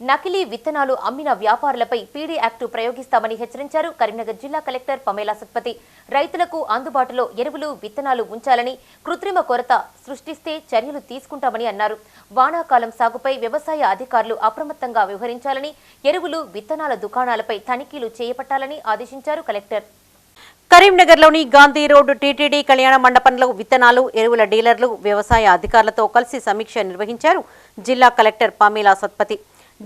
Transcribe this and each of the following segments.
నకిలీ విత్తనాలు అమ్మిన వ్యాపారులపై పీడీ యాక్టు ప్రయోగిస్తామని హెచ్చరించారు కరీంనగర్ జిల్లా కలెక్టర్ పమేలా సత్పతి. రైతులకు అందుబాటులో ఎరువులు విత్తనాలు ఉంచాలని కృత్రిమ కొరత సృష్టిస్తే చర్యలు తీసుకుంటామని అన్నారు. వానాకాలం సాగుపై వ్యవసాయ అధికారులు అప్రమత్తంగా వ్యవహరించాలని ఎరువులు విత్తనాల దుకాణాలపై తనిఖీలు చేపట్టాలని ఆదేశించారు కలెక్టర్. కరీంనగర్లోని గాంధీ రోడ్డు టీటీడీ కళ్యాణ మండపంలో విత్తనాలు ఎరువుల డీలర్లు వ్యవసాయ అధికారులతో కలిసి సమీక్ష నిర్వహించారు జిల్లా కలెక్టర్ పామీలా సత్పతి.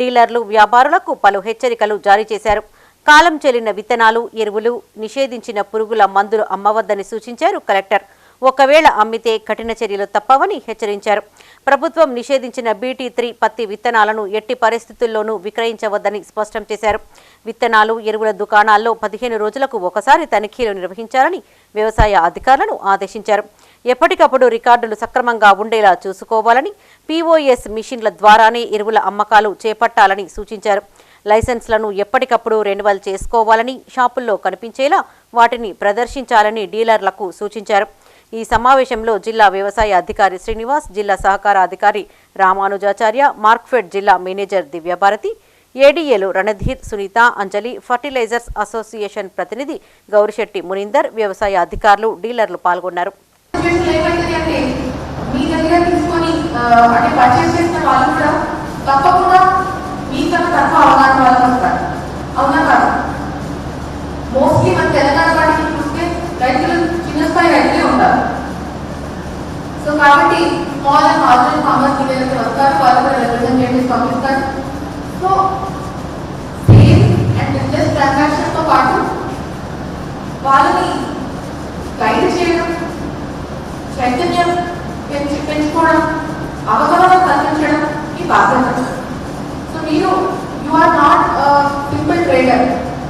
డీలర్లు వ్యాపారులకు పలు హెచ్చరికలు జారీ చేశారు. కాలం చెల్లిన విత్తనాలు ఎరువులు నిషేధించిన పురుగుల మందులు అమ్మవద్దని సూచించారు కలెక్టర్. ఒకవేళ అమ్మితే కఠిన చర్యలు తప్పవని హెచ్చరించారు. ప్రభుత్వం నిషేధించిన బీటీ త్రీ పత్తి విత్తనాలను ఎట్టి పరిస్థితుల్లోనూ విక్రయించవద్దని స్పష్టం చేశారు. విత్తనాలు ఎరువుల దుకాణాల్లో పదిహేను రోజులకు ఒకసారి తనిఖీలు నిర్వహించాలని వ్యవసాయ అధికారులను ఆదేశించారు. ఎప్పటికప్పుడు రికార్డులు సక్రమంగా ఉండేలా చూసుకోవాలని పీఓఎస్ మిషన్ల ద్వారానే ఎరువుల అమ్మకాలు చేపట్టాలని సూచించారు. లైసెన్స్లను ఎప్పటికప్పుడు రెన్యువల్ చేసుకోవాలని షాపుల్లో కనిపించేలా వాటిని ప్రదర్శించాలని డీలర్లకు సూచించారు. ఈ సమావేశంలో జిల్లా వ్యవసాయ అధికారి శ్రీనివాస్ జిల్లా సహకార అధికారి రామానుజాచార్య మార్క్ఫెడ్ జిల్లా మేనేజర్ దివ్యభారతి ఏడీఏలు రణధీర్ సునీత అంజలి ఫర్టిలైజర్స్ అసోసియేషన్ ప్రతినిధి గౌరిశెట్టి మునిందర్ వ్యవసాయ అధికారులు డీలర్లు పాల్గొన్నారు. మీ దగ్గర తీసుకొని అంటే పర్చేస్ చేసిన వాళ్ళు కూడా తప్పకుండా కాబట్టి స్మాల్ అండ్ హార్జన్ ఫార్మర్స్ ఏదైతే వస్తారు వాళ్ళు కూడా రిప్రజెంటేటివ్స్ పంపిస్తారు సో సేల్ అండ్ బిజినెస్ ట్రాన్సాక్షన్తో పాటు వాళ్ళని గైడ్ చేయడం చైతన్యం పెంచి పెంచుకోవడం అవగాహన కల్పించడం ఈ బాధ్యత సో మీరు you are not simple trader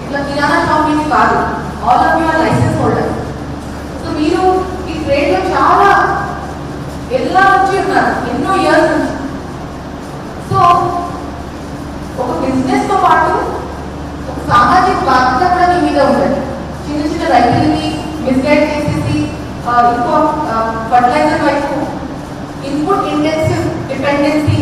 ఇట్లా కిరాణా షాప్ కాదు. ఆల్ ఆఫ్ యువర్ లైఫ్ రైతులని మిస్గైడ్ చేసేసి ఎక్కువ ఫర్టిలైజర్ వైపు ఇన్పుట్ ఇంటెన్సివ్ డిపెండెన్సీ